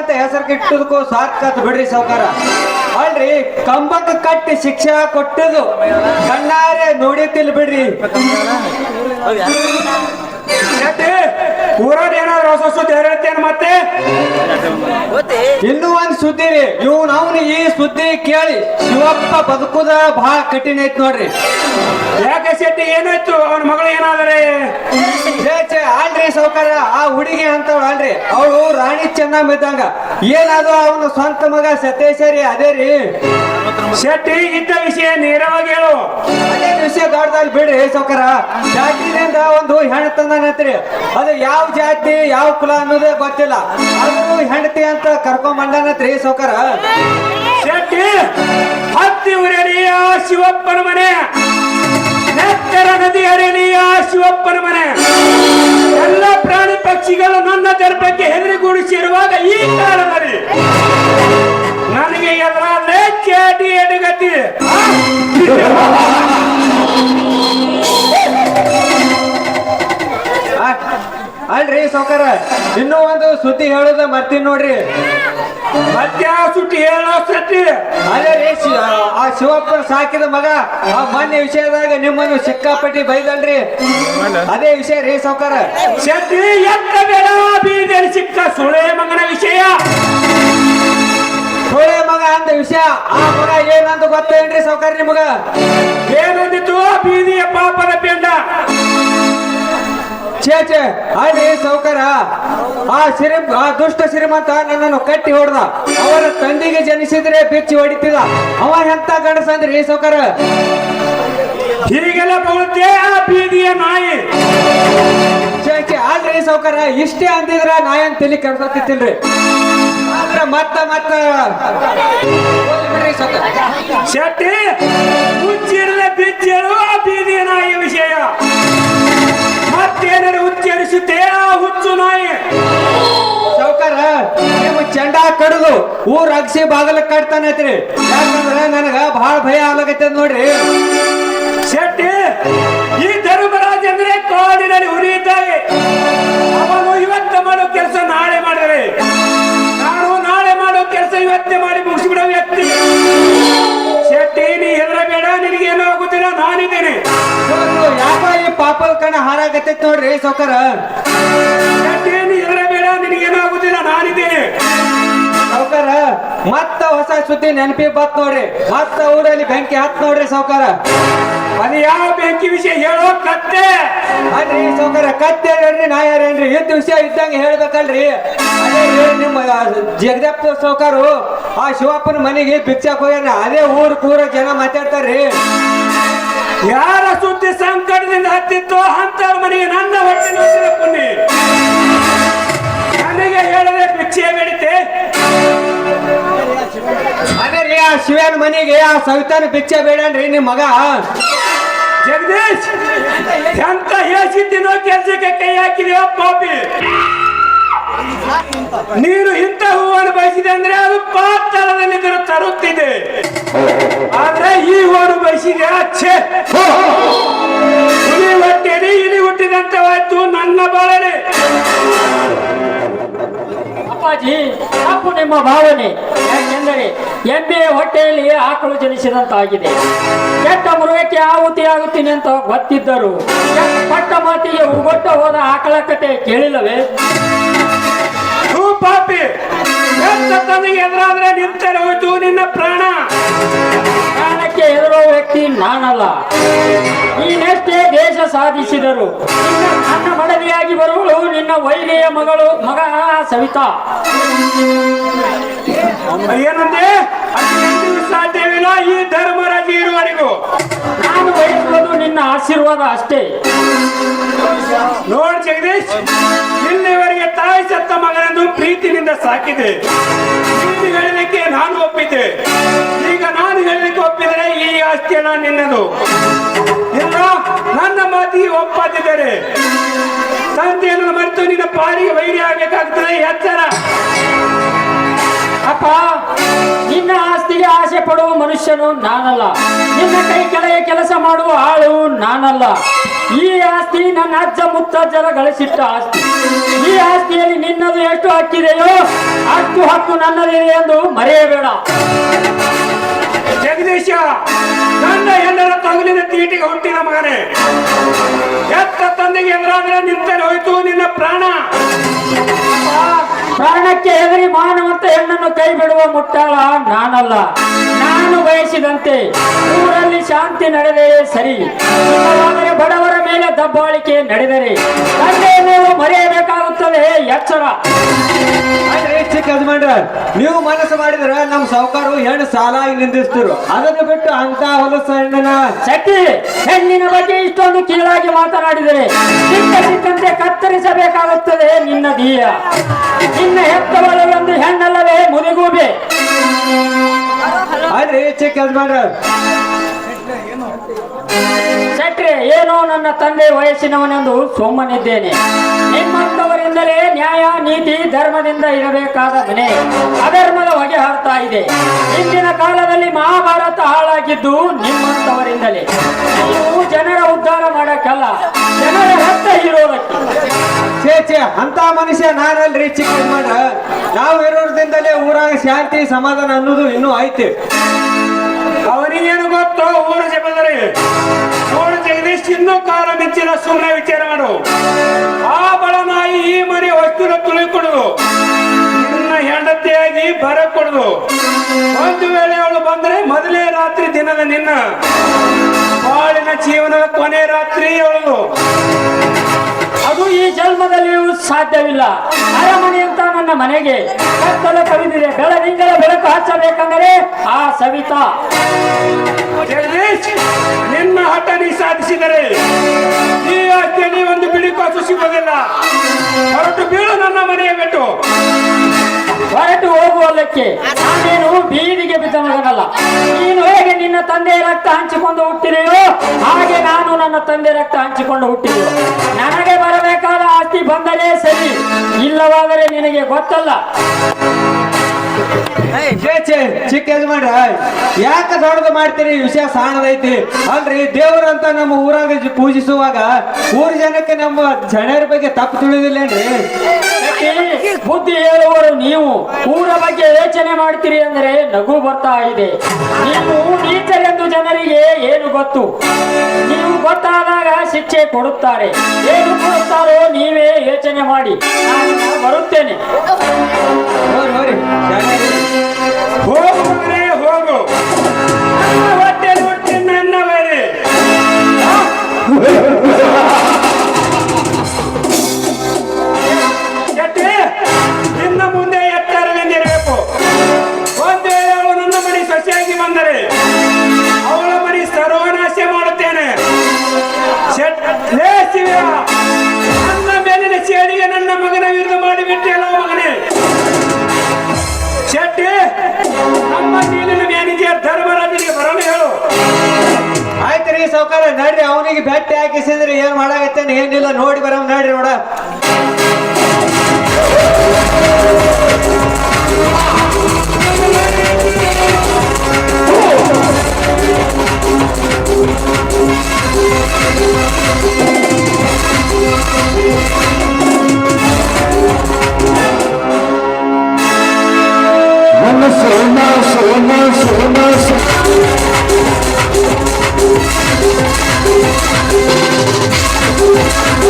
ಅಂತ ಹೆಸರು ಕಿಟ್ಟದಕ್ಕೂ ಸಾಕತ್ ಬಿಡ್ರಿ ಸೌಕಾರ ಅಲ್ರಿ, ಕಂಬಕ್ಕೆ ಕಟ್ಟಿ ಶಿಕ್ಷೆ ಕೊಟ್ಟದು ಕಣ್ಣಾರೆ ನೋಡಿತಿಲ್ ಬಿಡ್ರಿ. ಊರಲ್ಲಿ ಏನಾದ್ರು ಹೊಸ ಸುದ್ದಿ ಹೇಳ್ತೇನೆ ಮತ್ತೆ? ಇನ್ನೂ ಒಂದ್ ಸುದ್ದಿ ರೀ ಇವ್ ನಾವ್ ಈ ಸುದ್ದಿ ಕೇಳಿ ಶಿವಪ್ಪ ಬದುಕುದ ಬಹಳ ಕಠಿಣ ಐತ್ ನೋಡ್ರಿ. ಯಾಕೆ ಶೆಟ್ಟಿ ಏನಾಯ್ತು? ಅವನ ಮಗಳು ಏನಾದರೆ? ಆಲ್ರಿ ಸೌಕರ್ಯ ಆ ಹುಡುಗಿ ಅಂತ ಅಲ್ರಿ ಅವಳು ರಾಣಿ ಚೆನ್ನಮ್ಮ ಇದ್ದಂಗ. ಏನಾದ್ರು ಅವನ ಸ್ವಂತ ಮಗ ಸತೇಶರಿ ಅದೇ ರೀ. ಶೆಟ್ಟಿ ಇದ್ದ ವಿಷಯ ನೇರವಾಗಿ ಹೇಳು. ಅದೇ ವಿಷಯ ದೊಡ್ಡದಲ್ಲಿ ಬಿಡ್ರಿ ಸೌಕರ ಜಾತಿಯಿಂದ ಒಂದು ಹೆಣ್ಣು ತಂದ್ರಿ ಅದು ಯಾವ ಜಾತಿ ಯಾವ ಕುಲ ಅನ್ನೋದೇ ಗೊತ್ತಿಲ್ಲ. ಅದು ಹೆಂಡತಿ ಅಂತ ಕರ್ಕೊಂಡ್ ಸೌಕರ ಶೆಟ್ಟಿ ಹತ್ತಿ ಆ ಶಿವಪ್ಪನ ಮನೆ. ನೆತ್ತರ ನದಿ ಹರಿಯಲಿ ಆ ಶಿವಪ್ಪನ ಮನೆ. ಎಲ್ಲ ಪ್ರಾಣಿ ಪಕ್ಷಿಗಳು ನನ್ನ ದರ್ಪಕ್ಕೆ ಹೆದರಿಗೂಡಿಸಿರುವಾಗ ಈ ಕಾಲದಲ್ಲಿ ನನಗೆ ಎದುರಾದ್ರೆ ಚೇಟಿ ಎಡುಗತಿ. ಅಲ್ರಿ ಸೌಕರ ಇನ್ನೂ ಒಂದು ಸುದ್ದಿ ಹೇಳೋದ ಮರ್ತೀನಿ ನೋಡ್ರಿ. ಮತ್ತೆ ಆ ಸುಟ್ಟಿ ಹೇಳೋ ಸಟ್ಟಿ ಅದೇ ರೀ ಶಿ- ಆ- ಶಿವಪ್ಪ ಸಾಕಿದ ಮಗ ಆ ಮೊನ್ನೆ ವಿಷಯದಾಗ ನಿಮ್ಮನ್ನು ಸಿಕ್ಕಾಪಟ್ಟಿ ಬೈದಲ್ರಿ. ಅದೇ ವಿಷಯ ರೀ ಸೌಕರ ಶೆಟ್ಟಿ ಎತ್ತ ಬೇಡ ಬೀದಿಯಲ್ಲಿ ಸಿಕ್ಕ ಸುಳೆ ಮಗನ ವಿಷಯ. ಸೋಳೆ ಮಗ ಅಂದ ವಿಷಯ ಆ ಮಗ ಏನಂತ ಗೊತ್ತೇನ್ರಿ ಸೌಕರ್ ನಿಮಗ? ಏನಂದಿತ್ತು? ಬೀದಿಯ ಪಾಪದ ಪೆಂಡ. ಛೇ ಅಲ್ಲಿ ಸೌಕರ. ಆ ಸಿರಿ ಆ ದುಷ್ಟ ಶ್ರೀಮಂತ ನನ್ನನ್ನು ಕಟ್ಟಿ ಹೊಡೆದ. ಅವರ ತಂದೆಗೆ ಜನಿಸಿದ್ರೆ ಬಿಚ್ಚಿ ಹೊಡಿತಿದ ಅವ ಎಂತ ಗಂಡಸಂದ್ರಿ ಸೌಕರ? ಹೀಗೆಲ್ಲ ಬರುತ್ತೆ ಆ ಬೀದಿಯ ನಾಯಿ. ಛೇ ಅಲ್ರಿ ಸೌಕರ ಇಷ್ಟೇ ಅಂದಿದ್ರ ನಾಯಿ ಅಂತ ತಲೆ ಕೆಡ್ಸತ್ತಿಲ್ರಿ ಮತ್ತ ಮತ್ತ. ಶೆಟ್ಟಿ ಮುಚ್ಚಿಡದೆ ಬಿಚ್ಚಿರುವ ಆ ಬೀದಿಯ ನಾಯಿ ವಿಷಯ. ಮತ್ತೇನಾರು ಉಚ್ಚರಿಸುತ್ತೆ? ಆ ಹುಚ್ಚು ನಾಯಿ. ಸಾವ್ಕಾರ ನೀವು ಚೆಂಡ ಕಡಿದು ಊರ್ ಅಗ್ಸಿ ಬಾಗಲ ಕಟ್ತಾನೈತ್ರಿ ಯಾಕಂದ್ರೆ ನನಗ ಬಹಳ ಭಯ ಆಗತ್ತೆ ನೋಡ್ರಿ. ಶೆಟ್ಟಿ ಈ ಧರ್ಮರಾಜ್ ಅಂದ್ರೆ ಕಾಡಿನಲ್ಲಿ ಉರಿಯುತ್ತಾರೆ ಅವನು ಇವತ್ತ ಮಾಡೋ ಕೆಲಸ ನಾಳೆ ಮಾಡಿದರೆ ಕಣ ಹಾರಾಗತ್ತೆ ನೋಡ್ರಿ ಸೌಕರ ಏನು ಬೇಡ ನಿನಗೇನು ಆಗುತ್ತಿಲ್ಲ ನಾನಿದ್ದೇನೆ. ಸಾವ್ಕಾರ ಮತ್ತ ಹೊಸ ಸುದ್ದಿ ನೆನಪಿ ಬತ್ ನೋಡ್ರಿ ಮತ್ತ ಊರಲ್ಲಿ ಬೆಂಕಿ ಹತ್ ನೋಡ್ರಿ ಸೌಕರ ಅದು ಯಾವ ಬೆಂಕಿ ವಿಷಯ ಹೇಳೋ ಕತ್ತೆ. ಅಲ್ರಿ ಸೌಕರ ಕತ್ತೆ ಹೇಳ್ರಿ ನಾ ಯಾರೇನ್ರಿ ಇದ್ದ ವಿಷಯ ಇದ್ದಂಗೆ ಹೇಳ್ಬೇಕಲ್ರಿ. ಅದೇ ನಿಮ್ಮ ಜಗದಪ್ಪ ಸೌಕರು ಆ ಶಿವಪ್ಪನ ಮನೆಗೆ ಭಿಕ್ಷಾಕ್ ಹೋಗ್ಯಾರ ಅದೇ ಊರ್ ಕೂರ ಜನ ಮಾತಾಡ್ತಾರ್ರಿ. ಯಾರ ಸಂಕಟದಿಂದ ಹತ್ತಿತ್ತು ಅಂತವ್ರ ಮನೆಗೆ ನನ್ನ ಹೊಟ್ಟೆ ನೋಡಿದ ಪುಣ್ಯ ನನಗೆ ಹೇಳದೆ ಭಿಕ್ಷೆ ಬೇಡಿತೆ ಅದೇ ಆ ಶಿವನ ಮನೆಗೆ ಆ ಸವಿತಾನ ಭಿಕ್ಷೆ ಬೇಡನ್ರಿ ನಿಮ್ ಮಗ. ಜಗದೀಶ್ ಎಂತ ಹೇಸಿದ್ದೀನೋ ಕೆಲಸಕ್ಕೆ ಕೈ ಹಾಕಿದೆಯೋ ಪಾಪಿ. ನೀನು ಹೂವನ್ನು ಬಯಸಿದೆ ಅಂದ್ರೆ ಅದು ಪಾತಾಳದಲ್ಲಿ ತರುತ್ತಿದೆ. ಆದ್ರೆ ಈ ಹೂವನ್ನು ಬಯಸಿದೆ ಅಚ್ಚೆ ಹುಲಿ ಹೊಟ್ಟೆಲಿ ಇಲಿ ಹುಟ್ಟಿದಂತವಾಯ್ತು ನನ್ನ ಬಾಳನೆ. ಅಪ್ಪಾಜಿ ತಪ್ಪು ನಿಮ್ಮ ಭಾವನೆ. ಯಾಕೆಂದರೆ ಎಮ್ಮೆ ಹೊಟ್ಟೆಯಲ್ಲಿ ಆಕಳು ಜನಿಸಿದಂತಾಗಿದೆ. ಕೆಟ್ಟ ಮೃಗಕ್ಕೆ ಆಹುತಿ ಆಗುತ್ತೀನಿ ಅಂತ ಗೊತ್ತಿದ್ದರು. ಪಟ್ಟ ಮಾತಿಗೆ ಉಗೊಟ್ಟ ಹೋದ ಆಕಳ ಕತೆ ಕೇಳಿಲ್ಲವೇ? ಪಾಪಿ ತನಗೆ ಎದುರಾದ್ರೆ ನಿಂತರೆ ಹೋಯ್ತು, ನಿನ್ನ ಪ್ರಾಣ. ಪ್ರಾಣಕ್ಕೆ ಎದುರೋ ವ್ಯಕ್ತಿ ನಾನಲ್ಲ. ನೀನೆಷ್ಟೇ ದೇಶ ಸಾಧಿಸಿದರು, ನಿನ್ನ ಮಡದಿಯಾಗಿ ಬರುವಳು ನಿನ್ನ ವೈರಿಯ ಮಗಳು, ಮಗ ಸವಿತಾ. ಏನಂದೆ ಸಾಧ್ಯವಿಲ್ಲ ಈ ಧರ್ಮರಾಜ ಇರುವವರೆಗೂ. ನಾನು ಬಯಸುವುದು ನಿನ್ನ ಆಶೀರ್ವಾದ ಅಷ್ಟೇ. ನೋಡಿ ಜಗದೀಶ್ ಇಲ್ಲಿವರೆಗೆ ತಾಯಿ ಸತ್ತ ಮಗನನ್ನು ಪ್ರೀತಿನಿಂದ ಸಾಕಿದೆ. ನೀನು ಹೇಳಲಿಕ್ಕೆ ನಾನು ಒಪ್ಪಿದೆ ಈಗ ನಾನು ಹೇಳಲಿಕ್ಕೆ ಒಪ್ಪಿದರೆ ಈ ಆಸ್ತಿ ನಾನು ನಿನ್ನದು. ಇಲ್ಲ ನನ್ನ ಮಾತಿಗೆ ಒಪ್ಪದಿದ್ದರೆ ತಂದೆಯನ್ನು ಮರೆತು ನಿನ್ನ ಪಾಲಿಗೆ ವೈರಿ ಆಗಬೇಕಾಗ್ತದೆ ಎಚ್ಚರ ಅಪ್ಪ, ನಿನ್ನ ಆಸ್ತಿಗೆ ಆಸೆ ಪಡುವ ಮನುಷ್ಯನು ನಾನಲ್ಲ. ನಿನ್ನ ಕೈ ಕೆಳಗೆ ಕೆಲಸ ಮಾಡುವ ಆಳು ನಾನಲ್ಲ. ಈ ಆಸ್ತಿ ನನ್ನ ಅಜ್ಜ ಮುತ್ತಜ್ಜರ ಗಳಿಸಿಟ್ಟ ಆಸ್ತಿ. ಈ ಆಸ್ತಿಯಲ್ಲಿ ನಿನ್ನದು ಎಷ್ಟು ಹಕ್ಕಿದೆಯೋ ಅಷ್ಟು ಹಕ್ಕು ನನ್ನದಿದೆ ಎಂದು ಮರೆಯಬೇಡ. ಜಗದೀಶ ನನ್ನ ಎಲ್ಲರ ತಗುಲಿನ ತೀಟಿಗೆ ಹುಟ್ಟಿದ ಮಗನೇ. ಎತ್ತ ತಂದೆಗೆ ಎದುರಾದ್ರೆ ನಿಂತಲ್ಲಿ ಹೋಯ್ತು ನಿನ್ನ ಪ್ರಾಣ. ಪ್ರಾಣಕ್ಕೆ ಹೆದರಿ ಮಾನವಂತ ಹೆಣ್ಣನ್ನು ಕೈ ಬಿಡುವ ಮುಟ್ಟಾಳ ನಾನಲ್ಲ. ನಾನು ಬಯಸಿದಂತೆ ಊರಲ್ಲಿ ಶಾಂತಿ ನಡೆದೇ ಸರಿ. ಆದರೆ ಬಡವರ ಮೇಲೆ ದಬ್ಬಾಳಿಕೆ ನಡೆದರೆ. ತಂದೆ ನೀವು ಮರೆಯಬೇಕಾಗುತ್ತದೆ ಎಚ್ಚರ? ಯಜಮಾನ್ರ ನೀವು ಮನಸ್ಸು ಮಾಡಿದ್ರೆ ನಮ್ ಸಾವುಕಾರು ಹೆಣ್ಣು ಸಾಲಾಗಿ ನಿಂದಿಸ್ತರು ಅದನ್ನು ಬಿಟ್ಟು ಅಂತ ಹೊಲಸ ಹೆಣ್ಣನ? ಶಕ್ತಿ ಹೆಣ್ಣಿನ ಬಗ್ಗೆ ಇಷ್ಟೊಂದು ಕೀಳಾಗಿ ಮಾತನಾಡಿದರೆ ಸಿಕ್ಕ ಸಿಕ್ಕಂತೆ ಕತ್ತರಿಸಬೇಕಾಗುತ್ತದೆ ನಿನ್ನ ದೀಯ ನಿನ್ನ ಹೆತ್ತವಳು ಒಂದು ಹೆಣ್ಣಲ್ಲವೇ ಮುದಿಗೂಬೆ ಆದ್ರೆ ಚಿಕ್ಕ ಯಜಮಾನ್ರ. ಶೆಟ್ರೆ ಏನೋ ನನ್ನ ತಂದೆ ವಯಸ್ಸಿನವನೆಂದು ಸೋಮನಿದ್ದೇನೆ ನಿಮ್ಮಂತವರಿಂದಲೇ ನ್ಯಾಯ ನೀತಿ ಧರ್ಮದಿಂದ ಇರಬೇಕಾದ ಮನೆ. ಅಧರ್ಮದ ಹೊಗೆ ಹಾರ್ತಾ ಇದೆ. ಇಂದಿನ ಕಾಲದಲ್ಲಿ ಮಹಾಭಾರತ ಹಾಳಾಗಿದ್ದು ನಿಮ್ಮಂತವರಿಂದಲೇ. ಛೇ ಅಂತ ಮನುಷ್ಯ ನಾನಲ್ರಿ, ಚಿಕ್ಕ ಮಾಡ ನಾವು ಇರೋದ್ರಿಂದಲೇ ಊರಾಗ ಶಾಂತಿ ಸಮಾಧಾನ ಅನ್ನೋದು ಇನ್ನೂ ಐತಿ. ಅವನಿಗೇನು ಗೊತ್ತು? ಊರ ಜಪದರೆ ನೋಡು ಜಗದೀಶ್ ಇನ್ನೂ ಕಾಲ ಮಿಂಚಿನ ಸುಮ್ಮನೆ ವಿಚಾರ ಮಾಡು. ಆ ಬಳನಾಯಿ ಈ ಮನೆ ವಸ್ತುನ ತುಳಿಕೊಡುದು ನಿನ್ನ ಹೆಂಡತಿಯಾಗಿ ಬರ ಕೊಡುದು ಒಂದು ವೇಳೆ ಅವಳು ಬಂದ್ರೆ ಮೊದಲೇ ರಾತ್ರಿ ದಿನದ ನಿನ್ನ. ಬಾಳಿನ ಜೀವನದ ಕೊನೆ ರಾತ್ರಿ ಅವಳು. ಜನ್ಮದಲ್ಲಿಯೂ ಸಾಧ್ಯವಿಲ್ಲ. ಅರಮನೆ ಅಂತ ನನ್ನ ಮನೆಗೆ ಕತ್ತಲ ಕವಿದಿದೆ. ಬೆಳದಿಂಗಳ ಬೆಳಕು ಹಚ್ಚಬೇಕಂದರೆ ಆ ಸವಿತಾ. ಜಗದೀಶ್, ನಿನ್ನ ಹಠ ನೀ ಸಾಧಿಸಿದರೆ ಈ ನೀ ಒಂದು ಬಿಳಿ ಕಾಸು ಸಿಗೋದಿಲ್ಲ. ಹೊರಟು ಬೀಳು ನನ್ನ ಮನೆಯ ಬಿಟ್ಟು. ಹೊರಟು ಹೋಗುವಲ್ಲಕ್ಕೆ ನೀನು ಬೀದಿಗೆ ಬಿದ್ದ ಮಗನಲ್ಲ. ನೀನು ಹೇಗೆ ನಿನ್ನ ತಂದೆ ರಕ್ತ ಹಂಚಿಕೊಂಡು ಹುಟ್ಟಿದೆಯೋ ಹಾಗೆ ನಾನು ನನ್ನ ತಂದೆ ರಕ್ತ ಹಂಚಿಕೊಂಡು ಹುಟ್ಟಿದೆ ನನಗೆ ಬರಬೇಕಾದ ಆಸ್ತಿ ಬಂದಲೇ ಸರಿ. ಇಲ್ಲವಾದರೆ ನಿನಗೆ ಗೊತ್ತಲ್ಲ. ಚಿಕ್ಕ ಯಜಮಾನ್ರ ಯಾಕೆ ದೊಡ್ಡದು ಮಾಡ್ತೀರಿ? ವಿಷಯ ಸಾಣದೈತಿ ಅಲ್ರಿ ದೇವ್ರಂತ ನಮ್ಮ ಊರಾಗ ಪೂಜಿಸುವಾಗ ಊರ್ ಜನಕ್ಕೆ ನಮ್ಮ ಜನರ ಬಗ್ಗೆ ತಪ್ಪು ತಿಳಿದಿಲ್ಲೇನ್ರಿ? ಬುದ್ಧಿ ಹೇಳುವವರು ನೀವು. ಊರ ಬಗ್ಗೆ ಯೋಚನೆ ಮಾಡ್ತೀರಿ ಅಂದ್ರೆ ನಗು ಬರ್ತಾ ಇದೆ. ನೀವು ನೀಚರೆಂದು ಜನರಿಗೆ ಏನು ಗೊತ್ತು? ನೀವು ಗೊತ್ತಾದಾಗ ಶಿಕ್ಷೆ ಕೊಡುತ್ತಾರೆ. ಏನು ಕೊಡುತ್ತಾರೋ ನೀವೇ ಯೋಚನೆ ಮಾಡಿ. ನಾನು ಬರುತ್ತೇನೆ. Música ಆಯ್ತು ರೀ ಸೌಕಾರ ನಡ್ರಿ, ಅವನಿಗೆ ಬೆಟ್ಟ ಹಾಕಿಸಿದ್ರೆ ಏನ್ ಮಾಡಾಗತ್ತೇನೆ ಏನಿಲ್ಲ, ನೋಡಿ ಬರಮ್, ನಡ್ರಿ ನೋಡ. ನನ್ನ ಸೋನ ಸೋನ ಸೋನ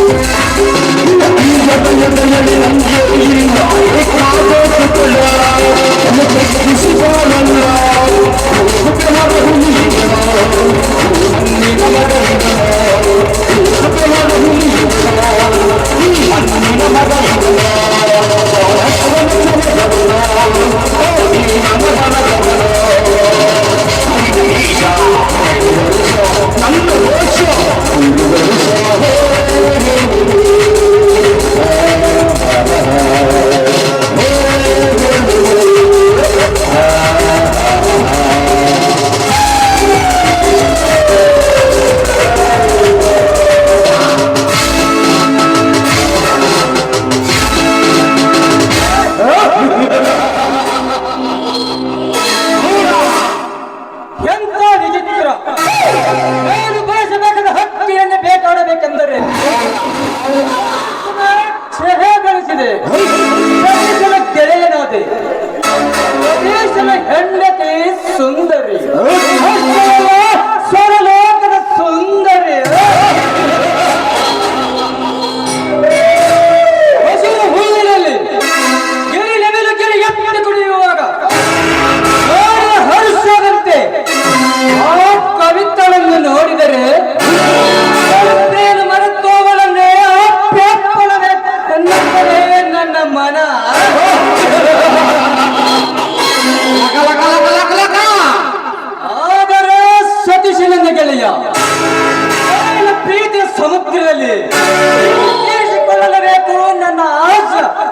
Música ಆಸೆ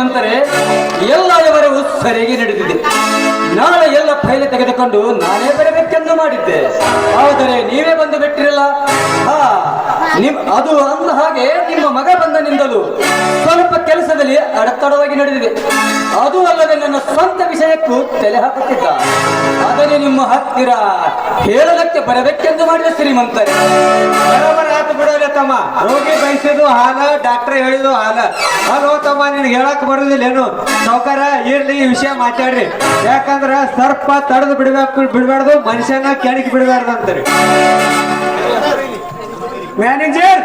ಶ್ರೀಮಂತರೇ ಎಲ್ಲ ಇವರು ಸರಿಯಾಗಿ ನಡೆದಿದೆ. ನಾಳೆ ಎಲ್ಲ ಫೈಲ್ ತೆಗೆದುಕೊಂಡು ನಾನೇ ಬರಬೇಕೆಂದು ಮಾಡಿದ್ದೆ. ಆದರೆ ನೀವೇ ಬಂದು ಬಿಟ್ಟಿರಲ್ಲ? ಹಾ. ನಿಮ್ ಅದು ಅಂದ ಹಾಗೆ ನಿಮ್ಮ ಮಗ ಬಂದ ಬಂದನಿಂದಲೂ ಸ್ವಲ್ಪ ಕೆಲಸದಲ್ಲಿ ಅಡತಡವಾಗಿ ನಡೆದಿದೆ. ಅದು ಅಲ್ಲದೆ ನನ್ನ ಸ್ವಂತ ವಿಷಯಕ್ಕೂ ತಲೆ ಹಾಕುತ್ತಿದ್ದ. ಅದನ್ನೇ ನಿಮ್ಮ ಹತ್ತಿರ ಹೇಳಲಕ್ಕೆ ಬರಬೇಕೆಂದು ಮಾಡಿದ ಶ್ರೀಮಂತರೇ. ತಮ್ಮ. ರೋಗಿ ಬಯಸಿದ್ದು ಹಾಲ ಡಾಕ್ಟರ್ ಹೇಳಿದ್ದು ಹಾಲ. ಹಲೋ ತಮ್ಮ, ನಿನ್ಗೆ ಹೇಳಕ್ ಬರೋದಿಲ್ಲ ಏನು? ನೌಕರ, ಇರ್ಲಿ, ಈ ವಿಷಯ ಮಾತಾಡ್ರಿ. ಯಾಕಂದ್ರ ಸರ್ಪ ತಡೆದು ಬಿಡ್ಬೇಕು, ಬಿಡ್ಬಾರ್ದು, ಮನುಷ್ಯನ ಕೆಣಕಿ ಬಿಡ್ಬಾರ್ದು ಅಂತಾರೆ. ಮ್ಯಾನೇಜರ್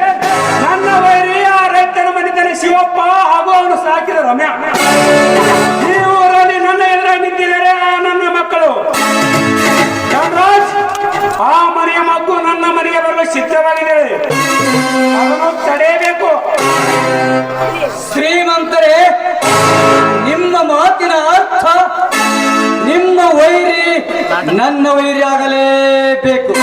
ನನ್ನ ವೈರಿ ಆ ರೈತನ ಮನಿತನ ಶಿವಪ್ಪ ಹಾಗೂ ಅವನು ಸಾಕಿದ ರಮ್ಯಾ. ಈ ಊರಲ್ಲಿ ನನ್ನ ಎದುರ ನಿಂತಿದ್ದಾರೆ ನನ್ನ ಮಕ್ಕಳು. ಆ ಮನೆಯ ಮಗು ನನ್ನ ಮನೆಗೆ ಬರಲು ಸಿದ್ಧವಾಗಿದೆ. ಅದನ್ನು ತಡೆಯಬೇಕು. ಶ್ರೀಮಂತರೇ, ನಿಮ್ಮ ಮಾತಿನ ಅರ್ಥ ನಿಮ್ಮ ವೈರಿ ನನ್ನ ವೈರಿ ಆಗಲೇಬೇಕು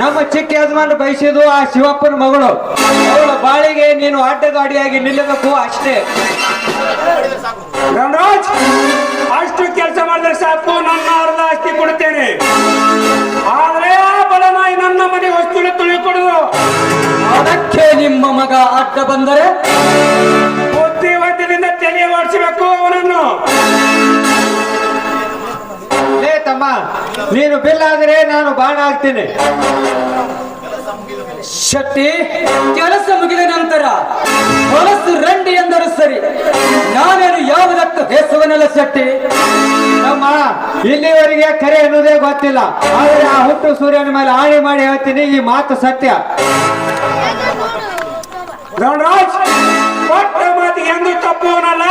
ನಮ್ಮ ಚಿಕ್ಕ ಯಜಮಾನ್ ಬಯಸಿದ್ದು ಆ ಶಿವಪ್ಪನ ಮಗಳು. ಅವಳ ಬಾಳಿಗೆ ನೀನು ಅಡ್ಡಗಾಡಿಯಾಗಿ ನಿಲ್ಲಬೇಕು ಅಷ್ಟೇ. ರಾಮರಾಜ್ ಅಷ್ಟು ಕೆಲಸ ಮಾಡಿದ್ರೆ ಸಾಕು ನನ್ನ ಅರ್ಧ ಆಸ್ತಿ ಕೊಡುತ್ತೇನೆ ಆದ್ರೆ ಆ ಬಲನಾಯಿ ನನ್ನ ಮನೆ ವಸ್ತುನ ತುಳಿಕೊಡುದು ಅದಕ್ಕೆ ನಿಮ್ಮ ಮಗ ಅಡ್ಡ ಬಂದರೆ? ಬುದ್ಧಿವಂತದಿಂದ ತಲೆ ಮಾಡಿಸಬೇಕು ಅವನನ್ನು. ಲೇ ತಮ್ಮ ನೀನು ಬಿಲ್ ಆದರೆ ನಾನು ಬಾಣ ಹಾಕ್ತೀನಿ. ಶಕ್ತಿ ಕೆಲಸ ಮುಗಿದ ನಂತರ ಹೊಲಸು ರಂಡಿ ಎಂದರು ಸರಿ ನಾನೇನು ಯಾವುದಕ್ಕೂ ಹೆಸವನಲ್ಲ ಶಕ್ತಿ ನಮ್ಮ ಇಲ್ಲಿವರೆಗೆ ಕರೆ ಅನ್ನೋದೇ ಗೊತ್ತಿಲ್ಲ. ಆದರೆ ಆ ಹುಟ್ಟು ಸೂರ್ಯನ ಮೇಲೆ ಆಣೆ ಮಾಡಿ ಹೇಳ್ತೀನಿ ಈ ಮಾತು ಸತ್ಯ. ಧನರಾಜ್ ಕೊಟ್ಟ ಮಾತಿಗೆ ಎಂದು ತಪ್ಪುವನಲ್ಲ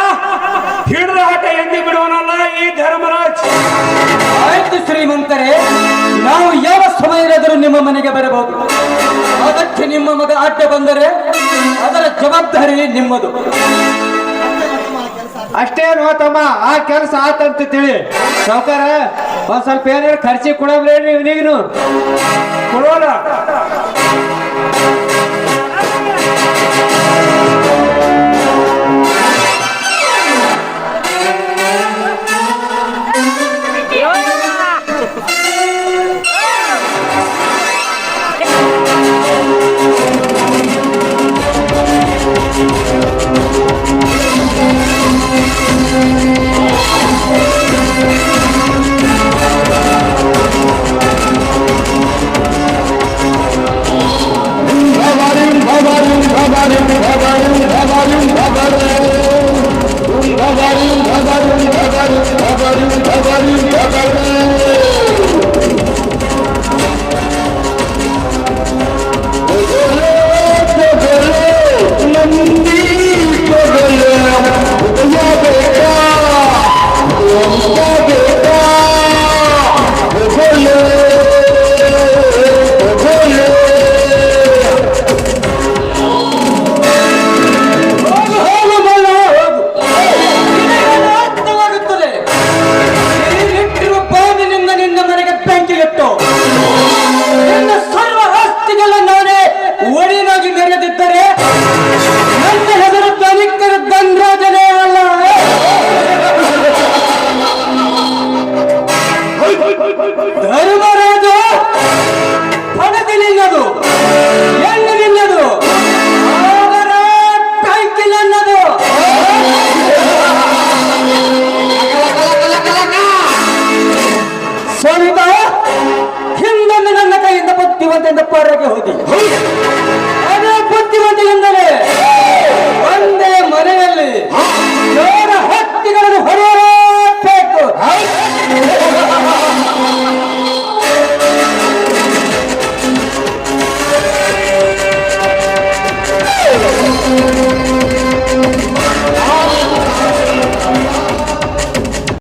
ಹಿಡಿದ ಆಟ ಎಂದು ಬಿಡುವನಲ್ಲ ಈ ಧರ್ಮರಾಜ್. ಆಯ್ತು ಶ್ರೀಮಂತರೇ, ನಾವು ಯಾವ ಸಮಯದಾದರೂ ನಿಮ್ಮ ಮನೆಗೆ ಬರಬಹುದು. ಅದಕ್ಕೆ ನಿಮ್ಮ ಮಗ ಅಡ್ಡ ಬಂದರೆ ಅದರ ಜವಾಬ್ದಾರಿ ನಿಮ್ಮದು. ಅಷ್ಟೇ ತಮ್ಮ? ಆ ಕೆಲಸ ಆತಂತ ತಿಳಿ. ಸಾವುಕಾರ, ಒಂದ್ ಸ್ವಲ್ಪ ಏನಾರ ಖರ್ಚಿಗೆ ಕೊಡಬ್ರೇನ್ರಿ ಇವನಿಗೂ ಕೊಡೋಣ के अंदर पढ़ रखे